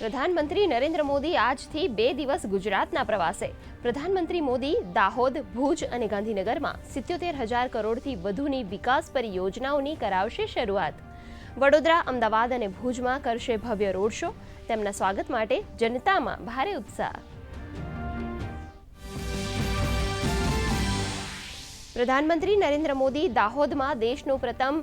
પ્રધાનમંત્રી નરેન્દ્ર મોદી આજથી બે દિવસ ગુજરાતના પ્રવાસે. પ્રધાનમંત્રી મોદી દાહોદ, ભુજ અને ગાંધીનગરમાં સિત્યોતેર હજાર કરોડથી વધુની વિકાસ પરિયોજનાઓની કરાવશે શરૂઆત. વડોદરા, અમદાવાદ અને ભુજમાં કરશે ભવ્ય રોડ શો. તેમના સ્વાગત માટે જનતામાં ભારે ઉત્સાહ. પ્રધાનમંત્રી નરેન્દ્ર મોદી દાહોદમાં દેશનું પ્રથમ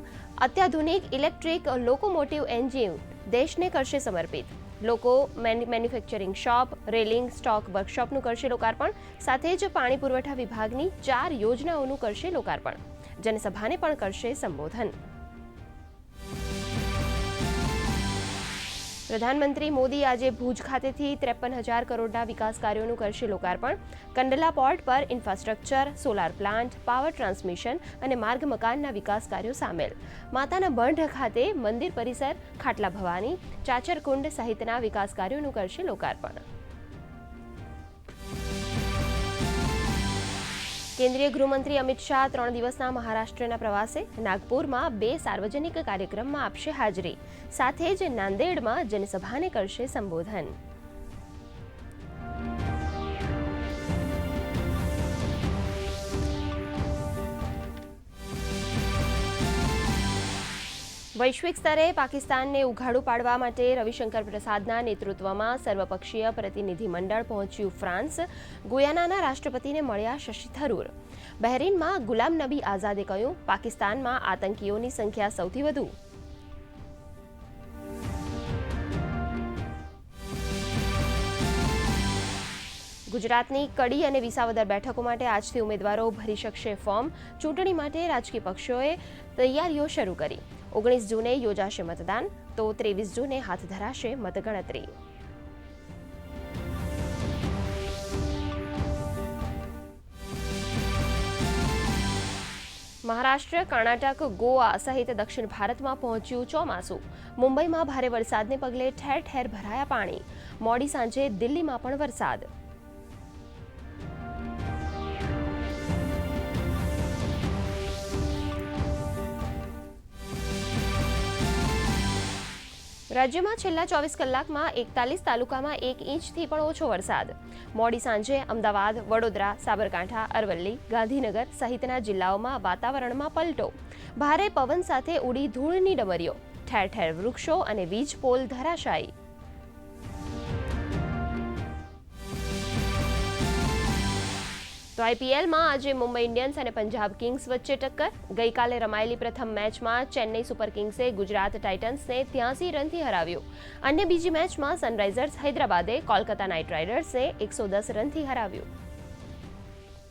અત્યાધુનિક ઇલેક્ટ્રિક લોકોમોટિવ એન્જિન દેશને કરશે સમર્પિત. લોકો manu- manufacturing shop, railing, stock, વર્કશોપનું કરશે લોકાર્પણ, સાથે જ પાણી પુરવઠા વિભાગની ચાર યોજનાઓનું કરશે લોકાર્પણ. જનસભાને પણ કરશે સંબોધન. પ્રધાનમંત્રી મોદી આજે ભુજ ખાતેથી ત્રેપન હજાર કરોડના વિકાસ કાર્યોનું કરશે લોકાર્પણ. કંડલા પોર્ટ પર infrastructure, solar plant, power transmission અને માર્ગ મકાનના વિકાસ કાર્યો સામેલ. માતાના બંઢ ખાતે મંદિર પરિસર, ખાટલા ભવાની, ચાચરકુંડ સહિતના વિકાસ કાર્યોનું કરશે લોકાર્પણ. કેન્દ્રીય ગૃહમંત્રી અમિત શાહ ત્રણ દિવસના મહારાષ્ટ્રના પ્રવાસે નાગપુરમાં બે સાર્વજનિક કાર્યક્રમમાં આપશે હાજરી. સાથે જ નાંદેડમાં જનસભાને કરશે સંબોધન. વૈશ્વિક સ્તરે પાકિસ્તાનને ઉઘાડું પાડવા માટે રવિશંકર પ્રસાદના નેતૃત્વમાં સર્વપક્ષીય પ્રતિનિધિમંડળ પહોંચ્યું ફ્રાન્સ. ગુયાનાના રાષ્ટ્રપતિને મળ્યા શશી થરૂર. બહેરીનમાં ગુલામ નબી આઝાદે કહ્યું, પાકિસ્તાનમાં આતંકીઓની સંખ્યા સૌથી વધુ. ગુજરાતની કડી અને વિસાવદર બેઠકો માટે આજથી ઉમેદવારો ભરી શકશે ફોર્મ. ચૂંટણી માટે રાજકીય પક્ષોએ તૈયારીઓ શરૂ કરી. ઓગણીસ જૂને યોજાશે મતદાન, તો ત્રેવીસ જૂને હાથ ધરાશે મતગણતરી. મહારાષ્ટ્ર, કર્ણાટક, ગોવા સહિત દક્ષિણ ભારતમાં પહોંચ્યું ચોમાસું. મુંબઈમાં ભારે વરસાદને પગલે ઠેર ઠેર ભરાયા પાણી. મોડી સાંજે દિલ્હીમાં પણ વરસાદ. રાજ્યમાં છેલ્લા ચોવીસ કલાકમાં એકતાલીસ તાલુકામાં એક ઇંચથી પણ ઓછો વરસાદ. મોડી સાંજે અમદાવાદ, વડોદરા, સાબરકાંઠા, અરવલ્લી, ગાંધીનગર સહિતના જિલ્લાઓમાં વાતાવરણમાં પલટો. ભારે પવન સાથે ઉડી ધૂળની ડમરીઓ. ઠેર ઠેર વૃક્ષો અને વીજ પોલ ધરાશાયી. તો આઈપીએલમાં આજે મુંબઈ ઇન્ડિયન્સ અને પંજાબ કિંગ્સ વચ્ચે ટક્કર. ગઈકાલે રમાયેલી પ્રથમ મેચમાં ચેન્નઈ સુપર કિંગ્સે ગુજરાત ટાઇટન્સને ત્યાંસી રનથી હરાવ્યું. અન્ય બીજી મેચમાં સનરાઇઝર્સ હૈદરાબાદે કોલકાતા નાઇટ રાઇડર્સને એકસો દસ રનથી હરાવ્યું.